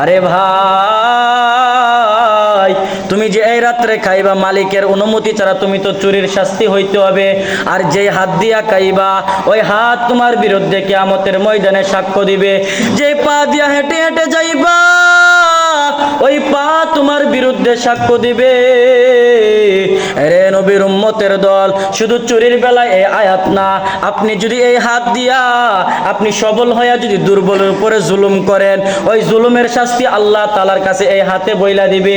আরে ভাই, তুমি যে এই রাত্রে খাইবা, মালিকের অনুমতি ছাড়া তুমি তো চুরির শাস্তি হইতে হবে। আর যে হাত দিয়া খাইবা, ওই হাত তোমার বিরুদ্ধে কেয়ামতের ময়দানে সাক্ষ্য দিবে। যে পা দিয়া হেঁটে হেঁটে যাইবা ওই পা তোমার বিরুদ্ধে সাক্ষ্য দিবে। রে নবীর উম্মতের দল, শুধু চুরির বেলায় এই আয়াত না, আপনি যদি এই হাত দিয়া, আপনি সবল হইয়া যদি দুর্বলের উপরে জুলুম করেন, ওই জুলুমের শাস্তি আল্লাহ তালার কাছে এই হাতে বইলা দিবে।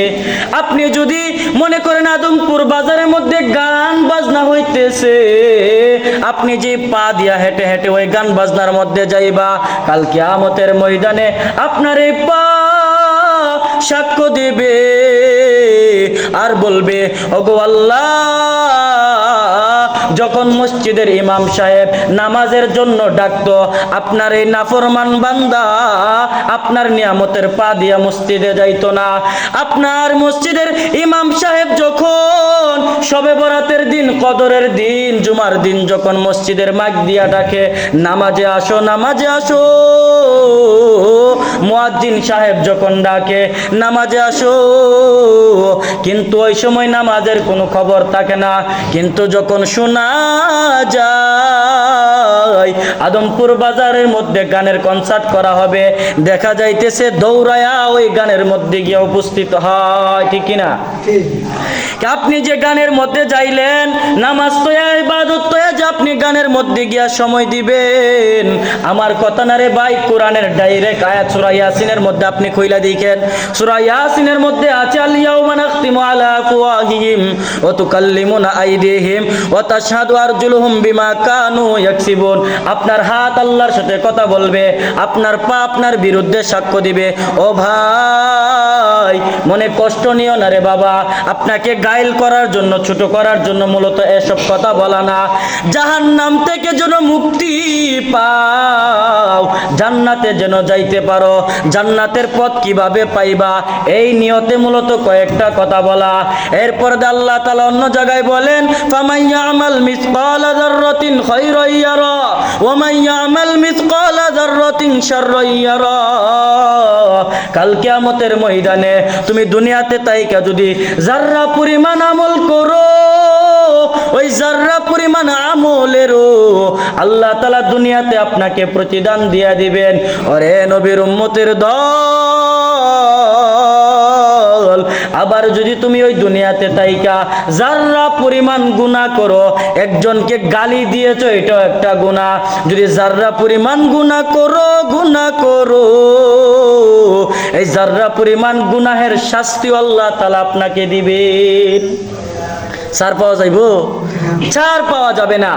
আপনি যদি মনে করেন আদমপুর বাজারের মধ্যে গান বাজনা হইতেছে, আপনি যে পা দিয়া হেঁটে হেঁটে ওই গান বাজনার মধ্যে যাইবা, কাল কিয়ামতের ময়দানে আপনার এই পা সাক্ষ্য দেবে। আর বলবে ওগো আল্লাহ যখন মসজিদের ইমাম সাহেব নামাজের জন্য ডাকতো, আপনার এই নাফরমান বান্দা, আপনার নিয়ামতের পা দিয়া মসজিদে যাইতো না। আপনার মসজিদের ইমাম সাহেব যখন সবে বরাতের দিন, কদরের দিন, জুমার দিন যখন মসজিদের মাগ দিয়া ডাকে, নামাজে আসো নামাজে আসো। মুয়াজ্জিন সাহেব যখন ডাকে, নামাজে আসো। কিন্তু ওই সময় নামাজের কোনো খবর থাকে না। কিন্তু যখন শোনা যায়। আদমপুর বাজারের মধ্যে গানের কনসার্ট করা হবে। দেখা যাইতেছে দৌড়ায়া ওই গানের মধ্যে গিয়ে উপস্থিত হয় ঠিক কিনা? আপনি যে গানের মধ্যে যাইলেন নামাজ তোয়া ইবাদত তোয়া যে আপনি গানের মধ্যে গিয়া সময় দিবেন আমার কথা না রে ভাই কোরআনের ডাইরেক্ট আয়াত সূরা ইয়াসিনের মধ্যে আপনি কইলা দেখেন। সূরা ইয়াসিনের মধ্যে আছে আল ইয়াউমা আপনার হাত আল্লাহর সাথে কথা বলবে, আপনার পা আপনার বিরুদ্ধে সাক্ষ্য দিবে। ও ভাই, মনে কষ্ট নিও না রে বাবা, আপনাকে গাইল করার জন্য, ছোট করার জন্য মূলত এসব কথা বলা না। জাহান নাম থেকে যেন মুক্তি পাও জান্নাতে যেন যাইতে পারো। জান্নাতের পথ কীভাবে পাইবা, এই নিয়তে মূলত কয়েকটা কথা বলা। এরপর আল্লাহ তাআলা অন্য জায়গায় বলেন আমাল মিসকালা যাররাতিন খায়রান ইয়ারা, ওয়া মান ইয়ামাল মিসকালা যাররাতিন শাররান ইয়ারা। কাল কিয়ামতের ময়দানে তুমি দুনিয়াতে তাইকা যদি জাররা পরিমাণ আমল করো ওই জাররা পরিমাণ আমলেরও আল্লাহ তালা দুনিয়াতে আপনাকে প্রতিদান দিয়া দিবেন। ওরে নবীর উম্মতের দল, আবার যদি তুমি ওই দুনিয়াতে তাইকা জাররা পরিমাণ গুনাহ করো, একজনকে গালি দিয়েছ, এটাও একটা গুনাহ। যদি জাররা পরিমাণ গুনাহ করো গুনাহ করো। এই জাররা পরিমাণ গুনাহের শাস্তি আল্লাহ তালা আপনাকে দিবে ছাড় পাওয়া যাইব? সার পাওয়া যাবে না।